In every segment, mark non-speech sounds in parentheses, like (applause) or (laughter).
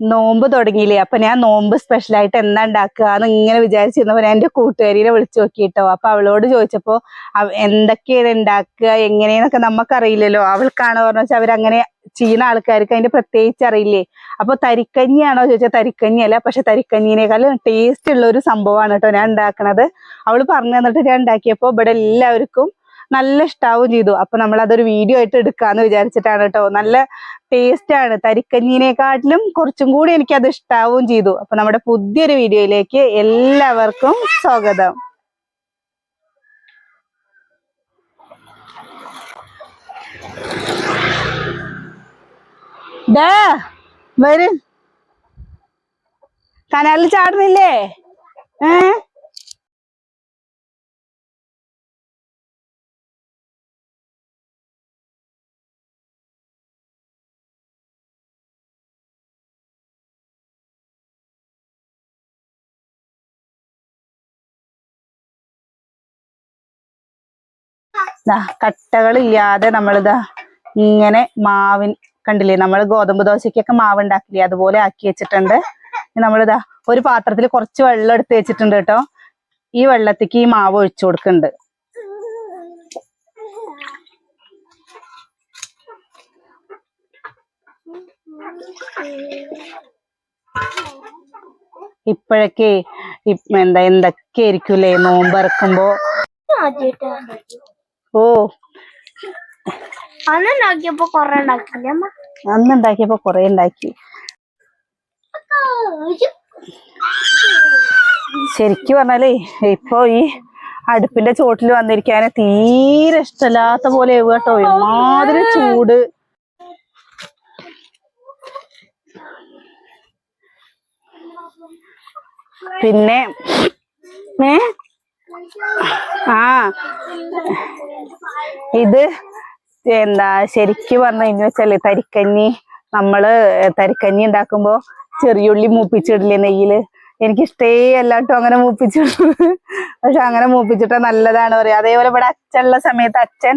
നോമ്പ് തുടങ്ങിയില്ലേ? അപ്പൊ ഞാൻ നോമ്പ് സ്പെഷ്യൽ ആയിട്ട് എന്താ ഉണ്ടാക്കുക എന്ന് ഇങ്ങനെ വിചാരിച്ചിരുന്നപ്പോ ഞാൻ എന്റെ കൂട്ടുകാരിനെ വിളിച്ചു നോക്കിട്ടോ അപ്പൊ അവളോട് ചോദിച്ചപ്പോ എന്തൊക്കെയാണ് ഉണ്ടാക്കുക? എങ്ങനെയെന്നൊക്കെ നമുക്കറിയില്ലല്ലോ അവൾക്കാണ് പറഞ്ഞു വെച്ചാൽ അവരങ്ങനെ ചെയ്യുന്ന ആൾക്കാർക്ക് അതിന്റെ പ്രത്യേകിച്ച് അറിയില്ലേ? അപ്പൊ തരിക്കഞ്ഞിയാണോ ചോദിച്ചാൽ തരിക്കഞ്ഞി അല്ല പക്ഷെ തരിക്കഞ്ഞിനേക്കാളും ടേസ്റ്റ് ഉള്ള ഒരു സംഭവമാണ് കേട്ടോ ഞാൻ ഉണ്ടാക്കണത്. അവൾ പറഞ്ഞു തന്നിട്ട് ഞാൻ ഉണ്ടാക്കിയപ്പോ ഇവിടെ എല്ലാവർക്കും നല്ല ഇഷ്ടാവും ചെയ്തു. അപ്പൊ നമ്മൾ അതൊരു വീഡിയോ ആയിട്ട് എടുക്കാന്ന് വിചാരിച്ചിട്ടാണ് കേട്ടോ. നല്ല ടേസ്റ്റ് ആണ്. തരിക്കഞ്ഞിനെക്കാട്ടിലും കുറച്ചും കൂടി എനിക്ക് അത് ഇഷ്ടാവും ചെയ്തു. അപ്പൊ നമ്മുടെ പുതിയൊരു വീഡിയോയിലേക്ക് എല്ലാവർക്കും സ്വാഗതം. വരും. കനാലിൽ ചാടുന്നില്ലേ? ഏ? കട്ടകളില്ലാതെ നമ്മളിതാ ഇങ്ങനെ മാവിൻ കണ്ടില്ലേ നമ്മൾ ഗോതമ്പ് ദോശയ്ക്കൊക്കെ മാവ് ഉണ്ടാക്കില്ലേ അതുപോലെ ആക്കി വെച്ചിട്ടുണ്ട്. നമ്മളിതാ ഒരു പാത്രത്തിൽ കുറച്ച് വെള്ളം എടുത്ത് വെച്ചിട്ടുണ്ട് കേട്ടോ. ഈ വെള്ളത്തേക്ക് ഈ മാവ് ഒഴിച്ചു കൊടുക്കുന്നുണ്ട്. ഇപ്പോഴൊക്കെ എന്താ എന്തൊക്കെ ആയിരിക്കും അല്ലേ നോമ്പ് നോമ്പറക്കുമ്പോ ഓ. അന്ന് ഉണ്ടാക്കിയപ്പോ കൊറേ ഉണ്ടാക്കില്ലേ അമ്മ? അന്ന് ഉണ്ടാക്കിയപ്പോ കൊറേ ഉണ്ടാക്കി. ശരിക്കും പറഞ്ഞാലേ ഇപ്പൊ ഈ അടുപ്പിന്റെ ചോട്ടിൽ വന്നിരിക്കാന് തീരെ ഇഷ്ടമില്ലാത്ത പോലെ കേട്ടോ. ഇമാതിരി ചൂട്. പിന്നെ ഏ? ആ. ഇത് എന്താ ശരിക്ക് പറഞ്ഞു കഴിഞ്ഞു വെച്ചാൽ തരിക്കഞ്ഞി. നമ്മൾ തരിക്കഞ്ഞി ഉണ്ടാക്കുമ്പോ ചെറിയുള്ളി മൂപ്പിച്ചിടില്ലേ നെയ്യിൽ? ഇഷ്ടേ അല്ലാട്ടോ അങ്ങനെ മൂപ്പിച്ചിടുന്നത്. പക്ഷെ അങ്ങനെ മൂപ്പിച്ചിട്ട് നല്ലതാണ് പറയാ. അതേപോലെ ഇവിടെ അച്ഛനുള്ള സമയത്ത് അച്ഛൻ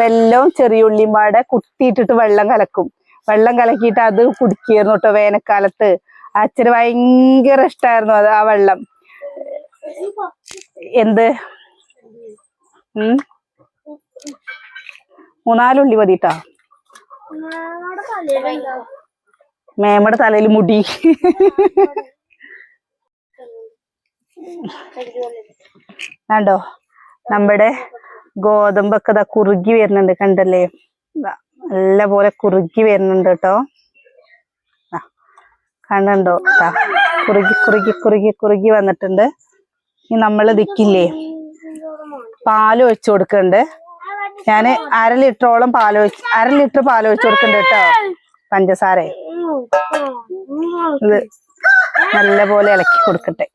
വെല്ലവും ചെറിയുള്ളിയും പാടെ കുത്തിയിട്ടിട്ട് വെള്ളം കലക്കും. വെള്ളം കലക്കിയിട്ട് അത് കുടിക്കായിരുന്നു കേട്ടോ വേനൽക്കാലത്ത്. അച്ഛന് ഭയങ്കര ഇഷ്ടമായിരുന്നു അത് ആ വെള്ളം. എന്ത്? മൂന്നാലുള്ളി മതിട്ടാ? മേമയുടെ തലയിൽ മുടി. കണ്ടോ? നമ്മുടെ ഗോതമ്പൊക്കെ ഇതാ കുറുകി വരുന്നുണ്ട് കണ്ടല്ലേ? നല്ല പോലെ കുറുകി വരുന്നുണ്ട് കേട്ടോ. കണ്ടോ? കുറുകി കുറുകി കുറുകി കുറുകി വന്നിട്ടുണ്ട്. ഇനി നമ്മൾ ദിക്കില്ലേ? പാൽ ഒഴിച്ചു കൊടുക്കണ്ട്. ഞാൻ അര ലിറ്ററോളം പാൽ ഒഴിച്ച് അര ലിറ്റർ പാൽ ഒഴിച്ചു കൊടുക്കുന്നുണ്ട് കേട്ടോ. പഞ്ചസാര. ഇത് നല്ല പോലെ ഇളക്കി കൊടുക്കട്ടെ.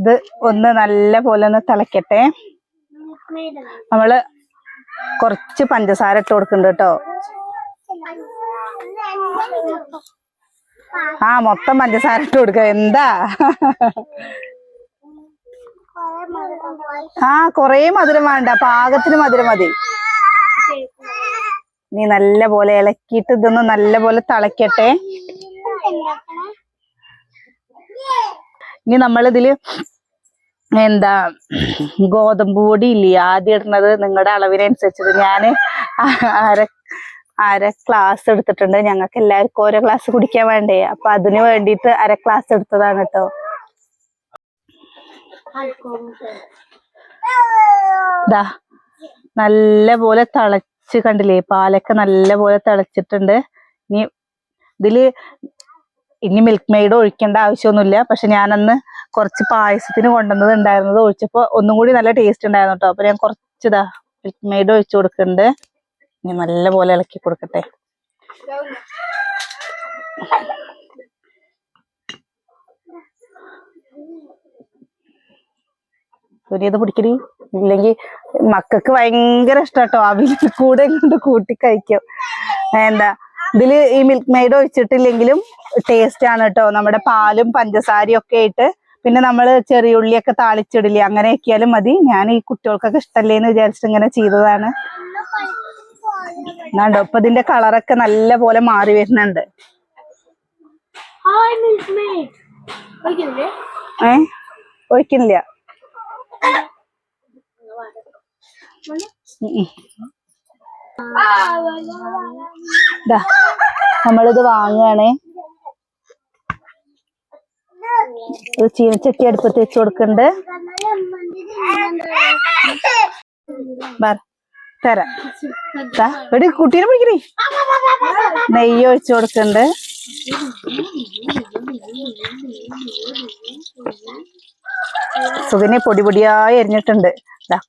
ഇത് ഒന്ന് നല്ല പോലെ ഒന്ന് തിളക്കട്ടെ. നമ്മൾ കുറച്ച് പഞ്ചസാര ഇട്ട് കൊടുക്കുന്നുണ്ട് കേട്ടോ. ആ മൊത്തം പഞ്ചസാര ഇട്ട് കൊടുക്ക. എന്താ? ആ കൊറേ മധുരം വേണ്ട. പാകത്തിന് മധുരം മതി. നീ നല്ല പോലെ ഇളക്കിയിട്ട് ഇതൊന്ന് നല്ല പോലെ തിളക്കട്ടെ. ഇനി നമ്മളിതിൽ എന്താ ഗോതമ്പ് പൊടി ഇല്ലേ? ആദ്യം ഇടുന്നത് നിങ്ങളുടെ അളവിനനുസരിച്ചത്. ഞാൻ അര അര ക്ലാസ് എടുത്തിട്ടുണ്ട്. ഞങ്ങൾക്ക് എല്ലാവർക്കും ഓരോ ക്ലാസ് കുടിക്കാൻ വേണ്ടേ? അപ്പൊ അതിന് വേണ്ടിയിട്ട് അര ക്ലാസ് എടുത്തതാണ് കേട്ടോ ദാ നല്ല പോലെ തിളച്ച് കണ്ടില്ലേ? പാലൊക്കെ നല്ല പോലെ തിളച്ചിട്ടുണ്ട്. ഇനി ഇതിൽ ഇനി മിൽക്ക് മെയ്ഡ് ഒഴിക്കേണ്ട ആവശ്യമൊന്നുമില്ല. പക്ഷെ ഞാനന്ന് കുറച്ച് പായസത്തിന് കൊണ്ടുവന്നത് ഉണ്ടായിരുന്നത് ഒഴിച്ചപ്പോൾ ഒന്നും കൂടി നല്ല ടേസ്റ്റ് ഉണ്ടായിരുന്നു കേട്ടോ അപ്പോൾ ഞാൻ കുറച്ച് ഇതാ മിൽക്ക് മെയ്ഡ് ഒഴിച്ചു കൊടുക്കുന്നുണ്ട്. ഇനി നല്ല പോലെ ഇളക്കി കൊടുക്കട്ടെ. സുനിയത് പിടിക്കടി. ഇല്ലെങ്കിൽ മക്കൾക്ക് ഭയങ്കര ഇഷ്ടാട്ടോ അവിൽ കൂടെ കൊണ്ട് കൂട്ടി കഴിക്കും. എന്താ? ഇതിൽ ഈ മിൽക്ക് മെയ്ഡ് ഒഴിച്ചിട്ടില്ലെങ്കിലും ടേസ്റ്റ് ആണ് കേട്ടോ നമ്മുടെ പാലും പഞ്ചസാരയും ഒക്കെ ആയിട്ട്. പിന്നെ നമ്മൾ ചെറിയ ഉള്ളിയൊക്കെ താളിച്ചിടില്ലേ അങ്ങനെ ആക്കിയാലും മതി. ഞാൻ ഈ കുട്ടികൾക്കൊക്കെ ഇഷ്ടമല്ലേ എന്ന് വിചാരിച്ചിട്ട് ഇങ്ങനെ ചെയ്തതാണ്. എന്നാണ്ടോ ഇപ്പൊ ഇതിന്റെ കളറൊക്കെ നല്ല പോലെ മാറി വരുന്നുണ്ട്. ഏ? ഒഴിക്കുന്നില്ല. ഉം നമ്മളിത് വാങ്ങുകയാണേ ചീനച്ചട്ടി അടുപ്പത്ത് വെച്ച് കൊടുക്കണ്ട് തരാം. കുട്ടീനെ പിടിക്കണേ നെയ്യ് ഒഴിച്ചു കൊടുക്കണ്ട് സുഖനെ പൊടി പൊടിയായി എരിഞ്ഞിട്ടുണ്ട്.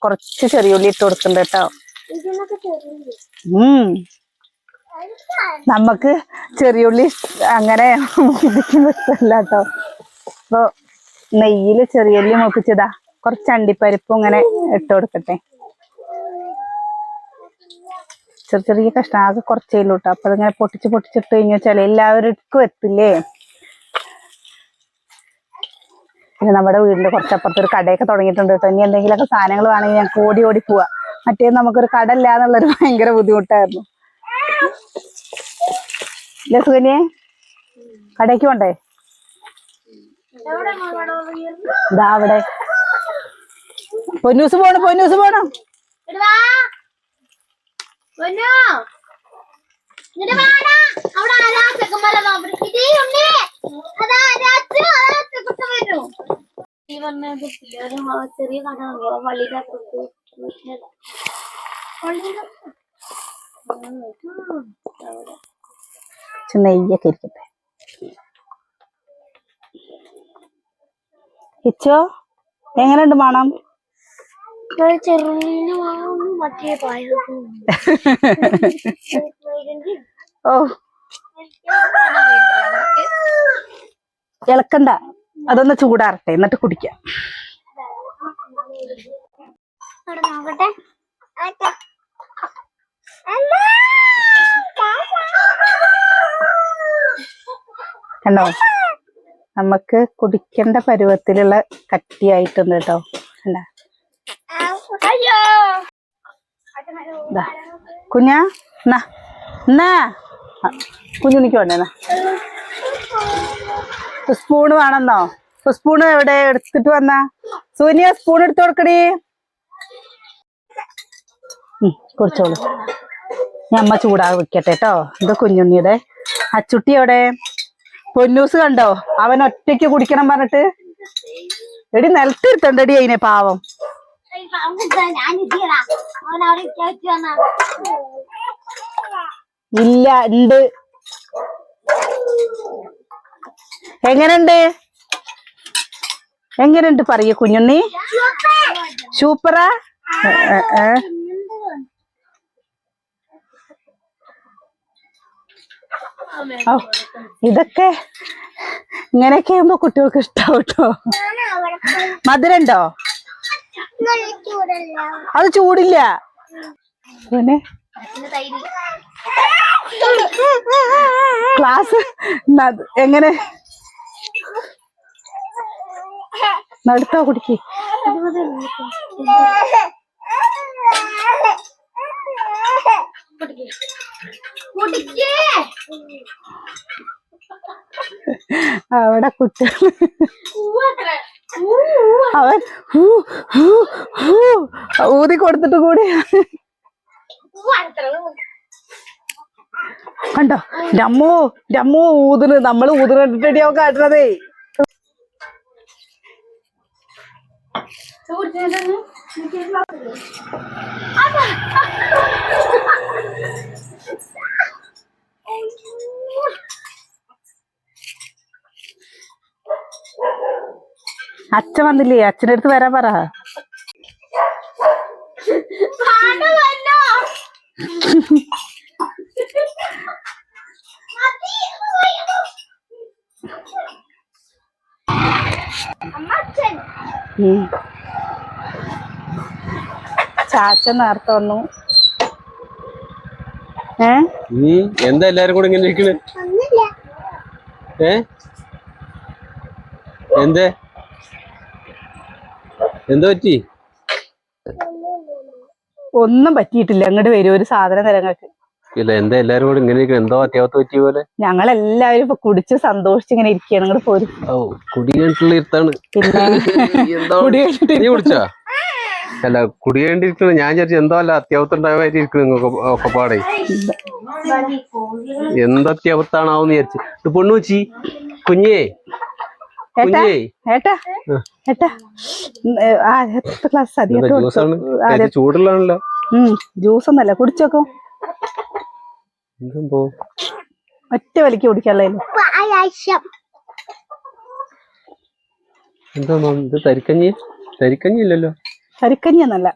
കുറച്ച് ചെറിയ ഉള്ളി ഇട്ട് കൊടുക്കണ്ട് കേട്ടോ. ഉം. നമുക്ക് ചെറിയുള്ളി അങ്ങനെ ഇതിക്കുന്ന ഇഷ്ടമല്ല കേട്ടോ അപ്പൊ നെയ്യിൽ ചെറിയുള്ളി മുപ്പിച്ചതാ. കുറച്ച് അണ്ടിപ്പരിപ്പും ഇങ്ങനെ ഇട്ട് കൊടുക്കട്ടെ. ചെറിയ ചെറിയ കഷ്ണം ആകെ കുറച്ചേ ഉള്ളൂ കേട്ടോ അപ്പൊ അതിങ്ങനെ പൊട്ടിച്ച് പൊട്ടിച്ചിട്ട് കഴിഞ്ഞാൽ വെച്ചാൽ എല്ലാവർക്കും എത്തില്ലേ? പിന്നെ നമ്മുടെ വീടിന്റെ കുറച്ചപ്പുറത്ത് ഒരു കടയൊക്കെ തുടങ്ങിയിട്ടുണ്ട് കേട്ടോ ഇനി എന്തെങ്കിലുമൊക്കെ സാധനങ്ങൾ വേണമെങ്കിൽ ഞങ്ങൾക്ക് ഓടി ഓടി പോവാ. മറ്റേ നമുക്കൊരു കട ഭയങ്കര ബുദ്ധിമുട്ടായിരുന്നു. ഇല്ലേ സുകന്യെ. കടയ്ക്ക് പോണ്ടേ? ഇതാ അവിടെ. പൊന്നൂസ് പോണം പൊന്നൂസ് പോണം. ചെറിയ കട പള്ളിയുടെ അപ്പുറത്ത് പള്ളിയുടെ അവിടെ ഇച്ചിരി നെയ്യൊക്കെ ഇരിക്കട്ടെ. ഇച്ചോ എങ്ങനെയുണ്ട് മണം? ഓ. ഇളക്കണ്ട. അതൊന്ന് ചൂടാറട്ടെ എന്നിട്ട് കുടിക്കാം. നോക്കട്ടെ. കണ്ടോ? നമുക്ക് കുടിക്കേണ്ട പരുവത്തിലുള്ള കട്ടിയായിട്ടുണ്ട് കേട്ടോ. ദാ. കുഞ്ഞാ എന്നാ? എന്നാ? ആ, കുഞ്ഞുണിക്ക് വേണ്ടേ സ്പൂണ് വേണമെന്നോ? സ്പൂണ് എവിടെ? എടുത്തിട്ട് വന്ന? സൂനിയ സ്പൂൺ എടുത്തു കൊടുക്കടി. ഉം, കുടിച്ചോളൂ. ഞാൻ അമ്മ ചൂടാകെ വെക്കട്ടെ കേട്ടോ ഇത് കുഞ്ഞുണ്ണിയുടെ. അച്ചുട്ടി എവിടെ? പൊന്നൂസ് കണ്ടോ? അവൻ ഒറ്റയ്ക്ക് കുടിക്കണം പറഞ്ഞിട്ട്. എടി നിലത്തിരുത്തണ്ടടി അതിനെ പാവം. ഇല്ല ഉണ്ട് എങ്ങനുണ്ട്? എങ്ങനുണ്ട് പറയൂ കുഞ്ഞുണ്ണി? സൂപ്പറാ? ഏ, ഏ, ഏ. ഔ, ഇതൊക്കെ ഇങ്ങനെയൊക്കെ ആകുമ്പോ കുട്ടികൾക്ക് ഇഷ്ടാവട്ടോ. മധുരണ്ടോ? അത് ചൂടില്ല. ക്ലാസ് എങ്ങനെ? നടത്തോ കുടിക്ക് അവിടെ കുട്ടികൾ അവൻ ഊതി കൊടുത്തിട്ട് കൂടി കണ്ടോ? രമ്മു രമ്മു ഊതിന് നമ്മൾ ഊതിന് കണ്ടിട്ടടി അവൻ കാട്ടുന്നതേ? അച്ഛൻ വന്നില്ലേ? അച്ഛന്റെ അടുത്ത് വരാൻ പറ. ചാച്ച നേരത്തെ വന്നു. ഏ? നീ എന്താ എല്ലാരും കൂടെ ഇങ്ങനെ ഇരിക്കണേ? ഏ? എന്തേ? എന്താ പറ്റി? ഒന്നും പറ്റിയിട്ടില്ല. അങ്ങോട്ട് വരും. ഒരു സാധനം തരങ്ങൾക്ക് ഇല്ല എന്താ എല്ലാരും കൂടെ ഇങ്ങനെ ഇരിക്കണ്? എന്തോ അത്യാവത്ത് പറ്റിയ പോലെ? ഞങ്ങളെല്ലാവരും ഇപ്പൊ കുടിച്ച് സന്തോഷിച്ച് ഇങ്ങനെ ഇരിക്കുകയാണ് അങ്ങോട്ട് പോരും. ഓ കുടി കഴിഞ്ഞിട്ടുള്ള ഇരുത്താണ് എന്താ? കുടി കഴിഞ്ഞിട്ട് നീ കുടിച്ചാ? അല്ല കുടി കഴിഞ്ഞിരിക്കണ ഞാൻ വിചാരിച്ചു എന്തോ അല്ല അത്യാവശ്യം ഇരിക്കണ ഒക്കെ പാടെ. എന്തത്യാവത്താണാവെന്ന് വിചാരിച്ചു. ഇത് പൊണ്ണു വെച്ചി കുഞ്ഞേ ഏട്ടാ കുഞ്ഞേ. ഏട്ടാ ഏട്ടാ. ഉം, ഏ, ആ എത്ര ക്ലാസ് ജ്യൂസാണ് അതെ ജ്യൂസ് ഒന്നല്ല കുടിച്ചോക്കോ ഒറ്റ വലിക്ക് എന്താ മോൻ, ഇത് തരിക്കഞ്ഞി? തരിക്കഞ്ഞി ഇല്ലല്ലോ. കരിക്കഞ്ഞി എന്നല്ല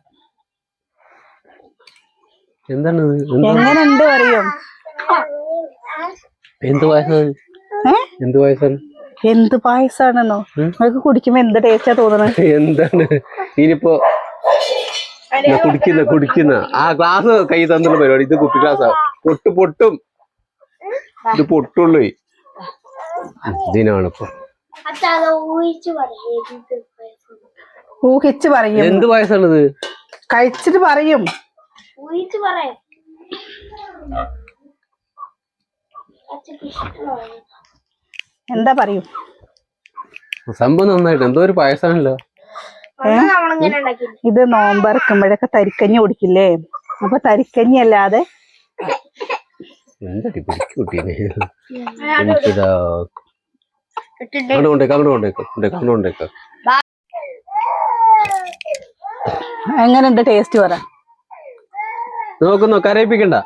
എന്താണ് ഇത്? എന്താ എങ്ങനെയുണ്ട് അറിയും? എന്ത് പായസം? എന്ത് പായസം? എന്ത് പായസാണെന്നോ. നിങ്ങൾക്ക് കുടിക്കുമ്പോ എന്ത് ടേസ്റ്റാ തോന്നുന്നത് എന്താണ്? ഇനിയിപ്പോ കുടിക്കുന്ന കുടിക്കുന്ന. ആ ഗ്ലാസ് കൈ തന്നുള്ള പരിപാടി. ഇത് കുപ്പി ഗ്ലാസ്സാ പൊട്ട് പൊട്ടും. ഇത് പൊട്ടുള്ളൂ. ഇതിനാണിപ്പോ ഊഹിച്ച് പറയും എന്ത് പായസാണിത് കഴിച്ചിട്ട് പറയും. ഊഹിച്ച് പറയാം. എന്താ പറയും? സംഭവം നന്നായിട്ട്. എന്തോ ഒരു പായസാണല്ലോ. ഇത് നോമ്പറക്കുമ്പോഴൊക്കെ തരിക്കഞ്ഞി കുടിക്കില്ലേ? അപ്പൊ തരിക്കഞ്ഞി അല്ലാതെ എങ്ങനെയുണ്ട് ടേസ്റ്റ് പറ. നോക്കുന്നു? കരയിപ്പിക്കണ്ട.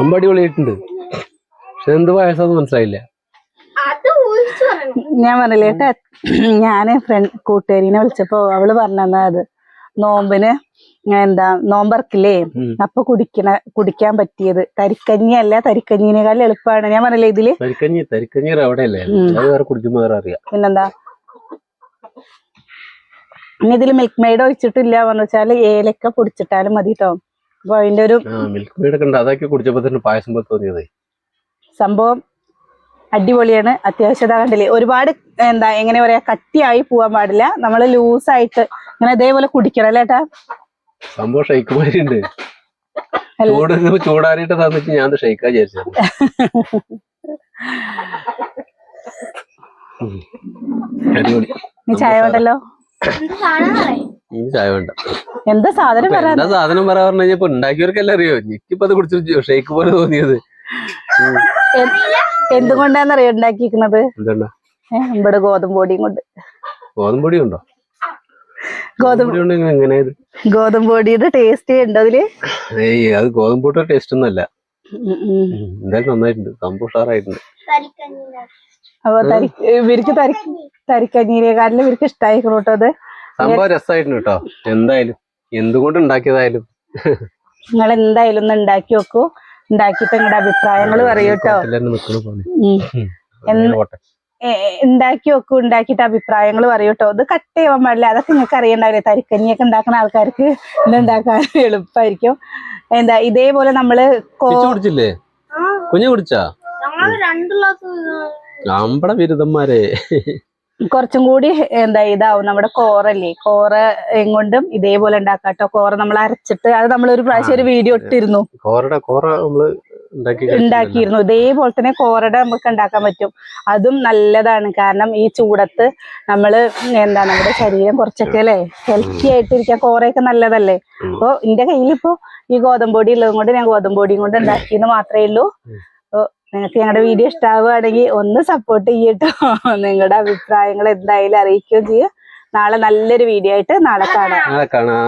അമ്പടി വിളിയിട്ടുണ്ട് പക്ഷെ എന്ത് പായസം മനസ്സിലായില്ല. ഞാൻ പറഞ്ഞില്ലേ ഞാൻ ഞാൻ ഫ്രണ്ട് കൂട്ടുകാരിനെ വിളിച്ചപ്പോ അവൾ പറഞ്ഞത് അത്. നോമ്പിന് എന്താ നോമ്പറക്കില്ലേ. അപ്പൊ കുടിക്കണ കുടിക്കാൻ പറ്റിയത്. തരിക്കഞ്ഞി അല്ല തരിക്കഞ്ഞിനേക്കാൾ എളുപ്പമാണ് ഞാൻ പറഞ്ഞില്ലേ ഇതിൽ? തരിക്കഞ്ഞി തരിക്കഞ്ഞി കുടിക്കുമ്പോ അറിയാം. പിന്നെന്താ? ഇനി ഇതിൽ മിൽക്ക് മെയ്ഡ് ഒഴിച്ചിട്ടില്ല. എന്ന് വെച്ചാൽ ഏലക്ക പൊടിച്ചിട്ടാലും മതി കേട്ടോ അപ്പൊ അതിന്റെ ഒരു മിൽക്ക് മെയ്ഡ് ഒക്കെ ഉണ്ട് അതൊക്കെ കുടിച്ചപ്പോ തന്നെ പായസം പോലെ സംഭവം അടിപൊളിയാണ്. അത്യാവശ്യം ഇതാ കണ്ടില്ലേ ഒരുപാട് എന്താ എങ്ങനെ പറയാ കട്ടിയായി പോവാൻ പാടില്ല. നമ്മൾ ലൂസായിട്ട് ഇങ്ങനെ ഇതേപോലെ കുടിക്കണം അല്ലേ ഏട്ടാ? സംഭവം. ചൂട് ചൂടാറിയിട്ട് തന്നിട്ട് ഞാൻ ഷെയ്ക്കാ വിചാരിച്ചത്. ചായ വേണ്ടല്ലോ? ചായ വേണ്ട. എന്താ സാധനം പറയാ എന്താ സാധനം പറയാ പറഞ്ഞു കഴിഞ്ഞപ്പോ ഉണ്ടാക്കിയവർക്കെല്ലാം അറിയോ? കുടിച്ചു ഷെയ്ക്ക് പോലെ തോന്നിയത്. എന്തുകൊണ്ടാന്നറിയോ ഉണ്ടാക്കിയിരിക്കുന്നത്? ഇവിടെ ഗോതമ്പ് പൊടിയും കൊണ്ട് ഗോതമ്പ് പൊടി ഉണ്ടോ ഗോതമ്പ് പൊടിയുടെ ടേസ്റ്റ് ഉണ്ടോ അതിൽ? ഏയ് അത് ഗോതമ്പ് പൊടിയുടെ ടേസ്റ്റ് ഒന്നല്ല. എന്തായാലും നന്നായിട്ടുണ്ട്. സംഭവം ഉഷാറായിട്ടുണ്ട്. അപ്പൊ ഇവർക്ക് തരി തരിക്കഞ്ഞീരെക്കാട്ടിലും ഇവർക്ക് ഇഷ്ടമായിക്കണം കേട്ടോ അത്. സംഭവം രസമായിട്ടുണ്ട് കേട്ടോ. എന്തായാലും എന്തുകൊണ്ട് ഉണ്ടാക്കിയതായാലും. നിങ്ങൾ എന്തായാലും ഒന്ന് ഉണ്ടാക്കി നോക്കൂ. ഉണ്ടാക്കിയിട്ട് നിങ്ങളുടെ അഭിപ്രായങ്ങൾ പറയൂട്ടോ ഉണ്ടാക്കി വെക്കും ഉണ്ടാക്കിയിട്ട് അഭിപ്രായങ്ങൾ പറയൂട്ടോ ഇത് കട്ട് ചെയ്യാൻ പാടില്ല. അതൊക്കെ നിങ്ങൾക്ക് അറിയണ്ടാവില്ലേ? തരിക്കഞ്ഞിയൊക്കെ ഉണ്ടാക്കുന്ന ആൾക്കാർക്ക് ഇതുണ്ടാക്കാൻ (laughs) എളുപ്പമായിരിക്കും എന്താ ഇതേപോലെ നമ്മൾ കുടിച്ചില്ലേ? കുഞ്ഞു കുടിച്ചാ? അമ്പട ബിരുദന്മാരെ. കുറച്ചും കൂടി എന്താ ഇതാവും നമ്മുടെ കോറല്ലേ? കോറ എങ്ങോട്ടും ഇതേപോലെ ഉണ്ടാക്കാട്ടോ കോറ നമ്മൾ അരച്ചിട്ട് അത് നമ്മൾ ഒരു പ്രാവശ്യം ഒരു വീഡിയോ ഇട്ടിരുന്നു. കോറയുടെ കോറ നമ്മൾ ഉണ്ടാക്കി ഉണ്ടാക്കിയിരുന്നു. ഇതേപോലെ തന്നെ കോറയുടെ നമുക്ക് ഉണ്ടാക്കാൻ പറ്റും. അതും നല്ലതാണ്. കാരണം ഈ ചൂടത്ത് നമ്മൾ എന്താ നമ്മുടെ ശരീരം കുറച്ചൊക്കെ അല്ലേ? ഹെൽത്തി ആയിട്ടിരിക്കാൻ കോറയൊക്കെ നല്ലതല്ലേ. അപ്പൊ എന്റെ കയ്യിൽ ഇപ്പൊ ഈ ഗോതമ്പൊടി ഉള്ളത് കൊണ്ട് ഞാൻ ഗോതമ്പൊടിയും കൊണ്ട് ഉണ്ടാക്കിയെന്ന് മാത്രമേ ഉള്ളൂ. നിങ്ങൾക്ക് ഞങ്ങളുടെ വീഡിയോ ഇഷ്ടാവുകയാണെങ്കിൽ ഒന്ന് സപ്പോർട്ട് ചെയ്യട്ടോ. നിങ്ങളുടെ അഭിപ്രായങ്ങൾ എന്തായാലും അറിയിക്കുകയും ചെയ്യുക നാളെ നല്ലൊരു വീഡിയോ ആയിട്ട് നാളെ കാണാം. നാളെ കാണാ.